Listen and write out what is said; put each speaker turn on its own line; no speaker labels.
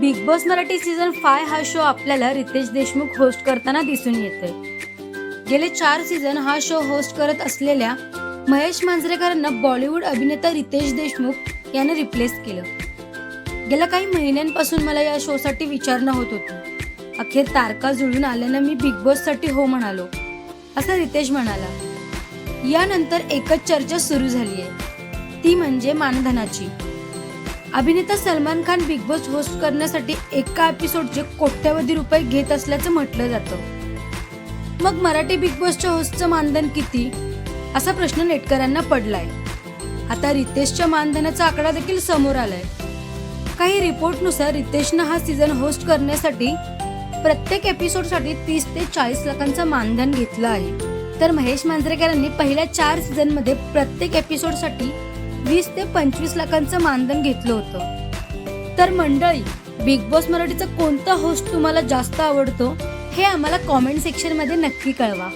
Bigg Boss Marathi season five हा show आपल्याला Riteish Deshmukh host करताना दिसून येतोय. गेले चार सीझन हा शो होस्ट करत असलेल्या महेश मांजरेकरांना बॉलिवूड अभिनेता रितेश देशमुख याने रिप्लेस केलं. गेल्या काही महिन्यांपासून मला या शोसाठी विचारणा होत होती. अखेर तारका जुळून आल्यानं मी बिग बॉससाठी हो म्हणालो असं रितेश म्हणाला. यानंतर एकच चर्चा सुरू झाली आहे ती म्हणजे मानधनाची. अभिनेता Salman Khan Bigg Boss host करण्यासाठी एका एपिसोडचे कोट्यवधी रुपये घेत असल्याचं म्हटलं जातं. मग मराठी बिग बॉसच्या होस्टचं मानधन किती? असा प्रश्न नेटकऱ्यांना पडलाय. आता रितेशच्या मानधनाचा आकडा देखील समोर आलाय. काही रिपोर्टनुसार रितेशनं हा सीझन होस्ट करण्यासाठी प्रत्येक एपिसोडसाठी तीस ते चाळीस लाखांचं मानधन घेतलं आहे. तर महेश मांजरेकरांनी पहिल्या चार सीझनमध्ये प्रत्येक एपिसोडसाठी वीस ते पंचवीस लाखांचं मानधन घेतलं होतं. तर मंडळी बिग बॉस मराठीचा कोणता होस्ट तुम्हाला जास्त आवडतो हे आम्हाला कॉमेंट सेक्शनमध्ये नक्की कळवा.